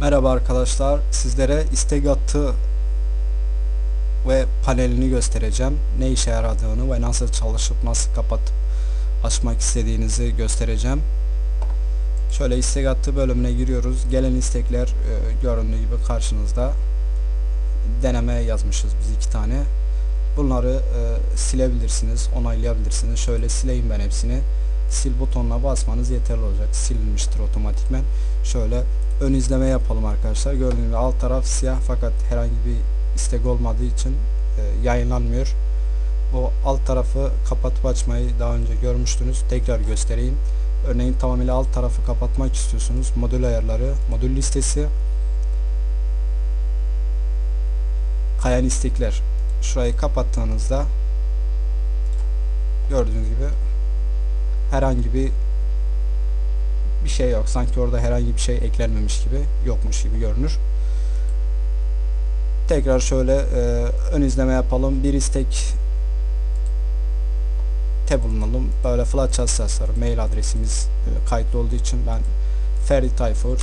Merhaba arkadaşlar. Sizlere istek attı ve panelini göstereceğim. Ne işe yaradığını ve nasıl çalışıp nasıl kapatıp açmak istediğinizi göstereceğim. Şöyle istek attı bölümüne giriyoruz. Gelen istekler e, göründüğü gibi karşınızda. Deneme yazmışız biz iki tane. Bunları e, silebilirsiniz, onaylayabilirsiniz. Şöyle sileyim ben hepsini. Sil butonuna basmanız yeterli olacak. Silinmiştir otomatikmen. Şöyle ön izleme yapalım arkadaşlar. Gördüğünüz gibi alt taraf siyah fakat herhangi bir istek olmadığı için e, yayınlanmıyor. Bu alt tarafı kapatıp açmayı daha önce görmüştünüz. Tekrar göstereyim. Örneğin tamamıyla alt tarafı kapatmak istiyorsunuz. Modül ayarları, modül listesi, kayan istekler. Şurayı kapattığınızda gördüğünüz gibi herhangi bir bir şey yok. Sanki orada herhangi bir şey eklenmemiş gibi, yokmuş gibi görünür. Tekrar şöyle e, ön izleme yapalım. Bir istek te bulunalım. Böyle flash tasarım mail adresimiz e, kayıtlı olduğu için ben Ferdi Tayfur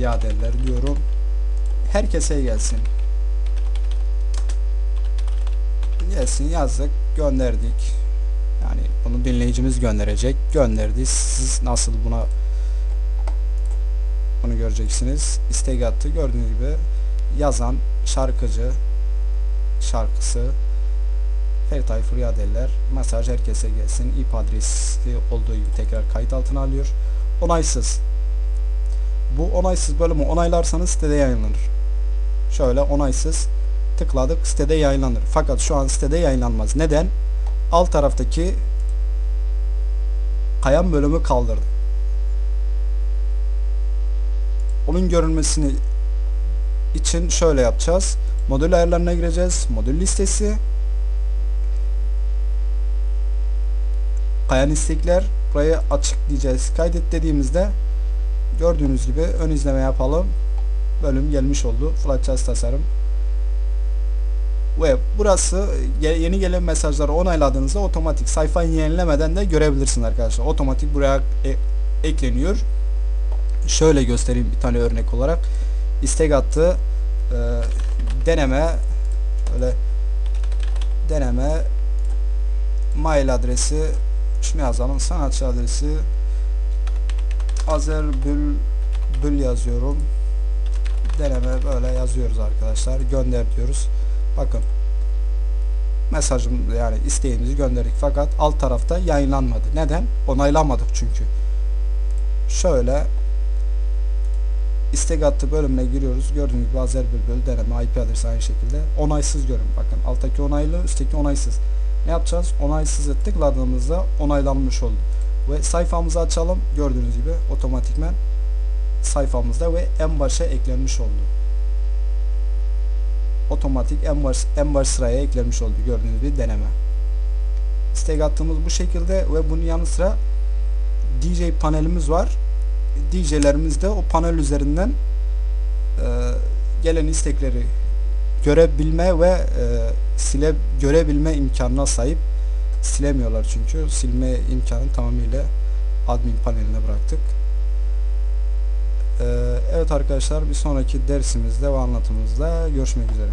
iadeler diyorum. Herkese gelsin. Gelsin yazdık, gönderdik. Yani bunu dinleyicimiz gönderecek. Gönderdi. Siz nasıl buna bunu göreceksiniz. İstek attı. Gördüğünüz gibi yazan şarkıcı şarkısı Ferit Tayfur Yadeller mesaj herkese gelsin. IP adresi olduğu gibi tekrar kayıt altına alıyor. Onaysız. Bu onaysız bölümü onaylarsanız sitede yayınlanır. Şöyle onaysız tıkladık sitede yayınlanır. Fakat şu an sitede yayınlanmaz. Neden? Alt taraftaki kayan bölümü kaldırdık. Onun görünmesini için şöyle yapacağız. Modül ayarlarına gireceğiz. Modül listesi. Kayan istekler. Burayı açık diyeceğiz. Kaydet dediğimizde gördüğünüz gibi ön izleme yapalım. Bölüm gelmiş oldu. Flatchas tasarım. Ve burası yeni gelen mesajları onayladığınızda otomatik sayfayı yenilemeden de görebilirsiniz arkadaşlar. Otomatik buraya e ekleniyor. Şöyle göstereyim bir tane örnek olarak. İstek attı e, deneme böyle deneme mail adresi şunu yazalım sanatçı adresi Azerbül Bül yazıyorum deneme böyle yazıyoruz arkadaşlar gönder diyoruz bakın mesajım yani isteğimizi gönderdik fakat alt tarafta yayınlanmadı neden onaylamadık çünkü şöyle istek attı bölümüne giriyoruz. Gördüğünüz gibi Azer Bülbül deneme IP adresi aynı şekilde. Onaysız görün. Bakın alttaki onaylı, üstteki onaysız. Ne yapacağız? Onaysız tıkladığımızda onaylanmış oldu. Ve sayfamızı açalım. Gördüğünüz gibi otomatikmen sayfamızda ve en başa eklenmiş oldu. Otomatik en baş, en baş sıraya eklenmiş oldu. Gördüğünüz gibi deneme. İstek attığımız bu şekilde ve bunun yanı sıra DJ panelimiz var. DJ'lerimiz de o panel üzerinden e, gelen istekleri görebilme ve e, sile görebilme imkanına sahip. Silemiyorlar çünkü silme imkanı tamamıyla admin paneline bıraktık. E, evet arkadaşlar bir sonraki dersimizde ve anlatımızda görüşmek üzere.